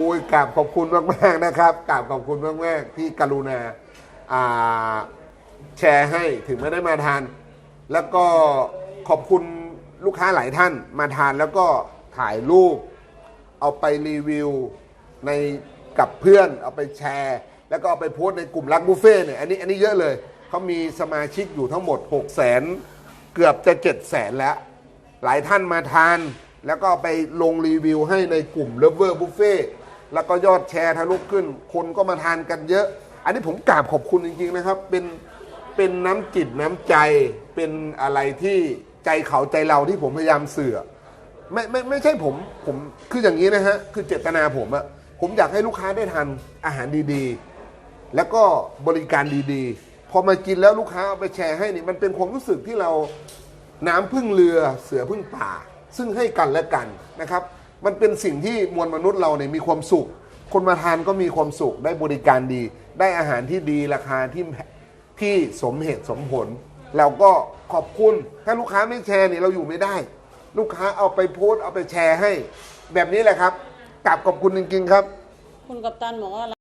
โอ้ยกราบขอบคุณมากๆนะครับกราบขอบคุณมากๆที่กรุณาอ่าแชร์ให้ถึงไม่ได้มาทาน แล้วก็ขอบคุณลูกค้าหลายท่านมาทานแล้วก็ถ่ายรูป เอาไปรีวิวในกับเพื่อนเอาไปแชร์ แล้วก็เอาไปโพสต์ในกลุ่มรักบุฟเฟ่เนี่ยอันนี้อันนี้เยอะเลยเขามีสมาชิกอยู่ทั้งหมด 6 0แสนเกือบจะ 7 0 0แสนแล้ว หลายท่านมาทาน แล้วก็ไปลงรีวิวให้ในกลุ่ม Lover Buffet แล้วก็ยอดแชร์ทะลุขึ้น คนก็มาทานกันเยอะ อันนี้ผมกราบขอบคุณจริงๆนะครับ เป็นเป็นน้ำจิตน้ำใจเป็นอะไรที่ใจเขาใจเราที่ผมพยายามเสื่อไม่ไม่ไม่ใช่ผมผมคืออย่างนี้นะฮะคือเจตนาผมอะผมอยากให้ลูกค้าได้ทานอาหารดีๆ แล้วก็บริการดีๆ พอมากินแล้วลูกค้าเอาไปแชร์ให้นี่มันเป็นความรู้สึกที่เราน้ำพึ่งเรือเสือพึ่งป่า ซึ่งให้กันและกันนะครับ มันเป็นสิ่งที่มวลมนุษย์เราเนี่ยมีความสุข คนมาทานก็มีความสุข ได้บริการดี ได้อาหารที่ดีราคาที่ที่สมเหตุสมผล เราก็ขอบคุณ ถ้าลูกค้าไม่แชร์เนี่ยเราอยู่ไม่ได้ ลูกค้าเอาไปโพสต์เอาไปแชร์ให้ แบบนี้แหละครับกลับขอบคุณจริงๆครับ คุณกัปตันบอกว่า